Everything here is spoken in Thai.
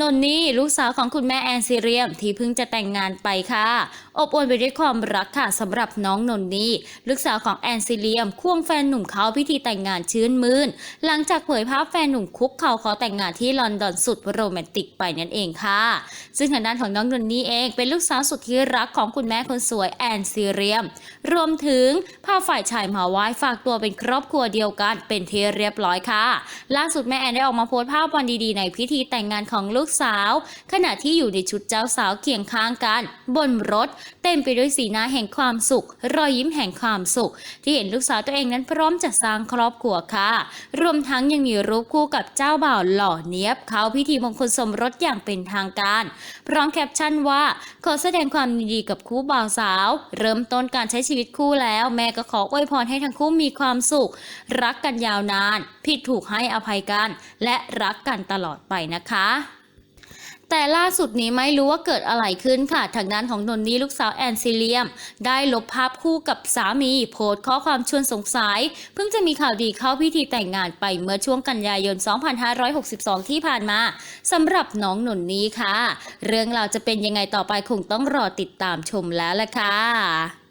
นนนี่ลูกสาวของคุณแม่แอนซีเรียมที่เพิ่งจะแต่งงานไปค่ะ อบอวลไปด้วยความรักค่ะสำหรับน้องนนนี่ลูกสาวของแอนซีเรียมควงแฟนหนุ่มเขาพิธีแต่งงานชื่นมื่นหลังจากเผยภาพแฟนหนุ่มคุกเข่าขอแต่งงานที่ลอนดอนสุดโรแมนติกไปนั่นเองค่ะ ซึ่งทางด้านของน้องนนนี่เองเป็นลูกสาวสุดที่รักของคุณแม่คนสวยแอนซีเรียม รวมถึงพาฝ่ายชายมาไหว้ฝากตัวเป็นครอบครัวเดียวกันเป็นที่เรียบร้อยค่ะ ล่าสุดแม่แอนได้ออกมาโพสต์ภาพวันดีๆ ในพิธีแต่งงานของลูกลูกสาว ขณะที่อยู่ในชุดเจ้าสาวเคียงข้างกัน บนรถ เต็มไปด้วยสีหน้าแห่งความสุข รอยยิ้มแห่งความสุข ที่เห็นลูกสาวตัวเองนั้นพร้อมจะสร้างครอบครัวค่ะ รวมทั้งยังมีรูปคู่กับเจ้าบ่าวหล่อเนียบเขาพิธีมงคลสมรสอย่างเป็นทางการ พร้อมแคปชั่นว่า ขอแสดงความยินดีกับคู่บ่าวสาว เริ่มต้นการใช้ชีวิตคู่แล้ว แม่ก็ขออวยพรให้ทั้งคู่มีความสุข รักกันยาวนาน ผิดถูกให้อภัยกัน และรักกันตลอดไปนะคะ แต่ล่าสุดนี้ไม่รู้ว่าเกิดอะไรขึ้นค่ะ ทางด้านของนนนี่ลูกสาวแอนซิเลียม ได้ลบภาพคู่กับสามีโพสต์ข้อความชวนสงสัย เพิ่งจะมีข่าวดีเข้าพิธีแต่งงานไปเมื่อช่วงกันยายน 2562 ที่ผ่านมาสำหรับน้องนนนี่ค่ะ เรื่องราวจะเป็นยังไงต่อไปคงต้องรอติดตามชมแล้วล่ะค่ะ